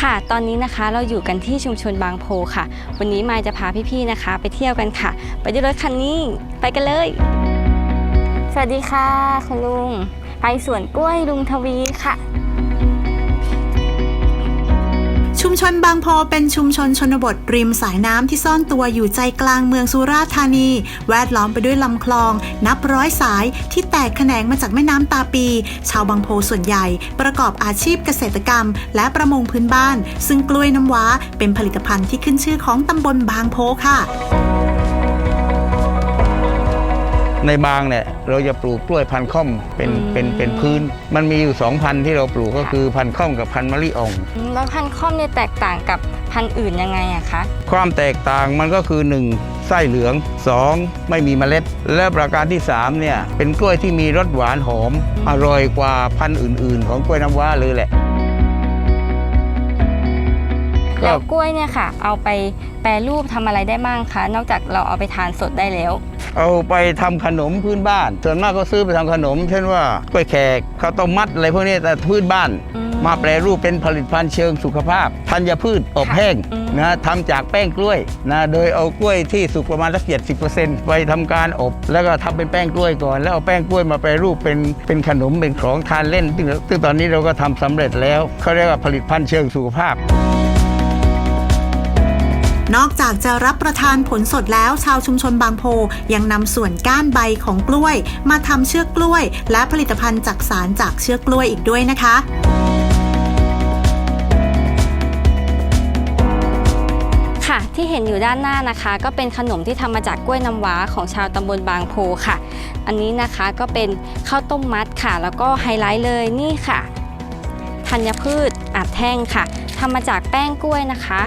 ค่ะ ตอนนี้นะคะเราอยู่กันที่ชุมชนบางโพค่ะ วันนี้มายจะพาพี่ๆนะคะ ไปเที่ยวกันค่ะ ไปด้วยรถคันนี้ ไปกันเลย สวัสดีค่ะ คุณลุง ไปสวนกล้วยลุงทวีค่ะ ชุมชนบางโพเป็นชุมชนชนบทริมสายน้ำที่ซ่อนตัวอยู่ใจกลางเมืองสุราษฎร์ธานี แวดล้อมไปด้วยลำคลอง นับร้อยสายที่แตกแขนงมาจากแม่น้ำตาปี ชาวบางโพส่วนใหญ่ ประกอบอาชีพเกษตรกรรม และประมงพื้นบ้าน ซึ่งกล้วยน้ำว้าเป็นผลิตภัณฑ์ที่ขึ้นชื่อของตำบลบางโพค่ะ ในบางเนี่ยเราจะปลูกกล้วยพันธุ์ค่อมเป็นอืมเป็นเป็นพื้น มันมีอยู่สองพันธุ์ที่เราปลูกก็คือพันธุ์ค่อมกับพันธุ์มะลิอ่อง แล้วพันธุ์ค่อมเนี่ยแตกต่างกับพันธุ์อื่นยังไงอะคะ ความแตกต่างมันก็คือ 1. ไส้เหลือง 2. ไม่มีเมล็ด และประการที่3เนี่ยเป็นกล้วยที่มีรสหวานหอม อร่อยกว่าพันธุ์อื่น ๆ ของกล้วยน้ำว้าเลยแหละก็ แล้วกล้วยเนี่ยค่ะ เอาไปแปรรูปทำอะไรได้บ้างคะ นอกจากเราเอาไปทานสดได้แล้ว เอาไปทำขนมพื้นบ้าน ส่วนมากก็ซื้อไปทำขนม เช่นว่ากล้วยแขกข้าวต้มมัดอะไรพวกนี้แต่พื้นบ้านอืมมาแปรรูปเป็นผลิตภัณฑ์เชิงสุขภาพ ธัญพืชอบแห้งอืมนะทำจากแป้งกล้วยนะโดยเอากล้วยที่สุกประมาณสักเจ็ดสิบเปอร์เซ็นต์ไปทำการอบ แล้วก็ทำเป็นแป้งกล้วยก่อน แล้วเอาแป้งกล้วยมาแปรรูปเป็นเป็นขนมเป็นของทานเล่นซึ่งซึ่งตอนนี้เราก็ทำสำเร็จแล้วเขาเรียกว่าผลิตภัณฑ์เชิงสุขภาพ นอกจากจะรับประทานผลสดแล้วชาวชุมชนบางโพยังนำส่วนก้านใบของกล้วย มาทำเชือกกล้วย และผลิตภัณฑ์จักสารจากเชือกกล้วยอีกด้วยนะคะค่ะที่เห็นอยู่ด้านหน้านะคะ ก็เป็นขนมที่ทำมาจากกล้วยน้ำว้าของชาวตำบลบางโพค่ะ อันนี้นะคะก็เป็นข้าวต้มมัดค่ะ แล้วก็ไฮไลท์เลยนี่ค่ะธัญพืชอัดแท่งค่ะทำมาจากแป้งกล้วยนะคะ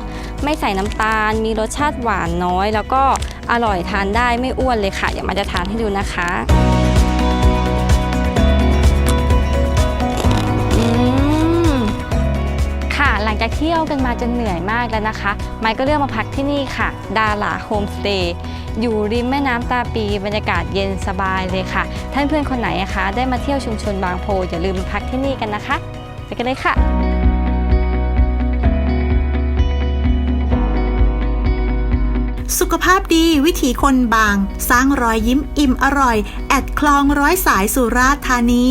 ไม่ใส่น้ำตาล มีรสชาติหวานน้อย แล้วก็อร่อยทานได้ไม่อ้วนเลยค่ะ เดี๋ยวมาจะทานให้ดูนะคะค่ะหลังจากเที่ยวกันมาจนเหนื่อยมากแล้วนะคะ ไมค์ก็เลือกมาพักที่นี่ค่ะ ดาลาโฮมสเตย์อยู่ริมแม่น้ำตาปีบรรยากาศเย็นสบายเลยค่ะ ท่านเพื่อนคนไหนนะคะ ได้มาเที่ยวชุมชนบางโพอย่าลืมมาพักที่นี่กันนะคะ ไปกันเลยค่ะ สุขภาพดีวิถีคนบาง สร้างรอยยิ้มอิ่มอร่อย แอดคลองร้อยสายสุราษฎร์ธานี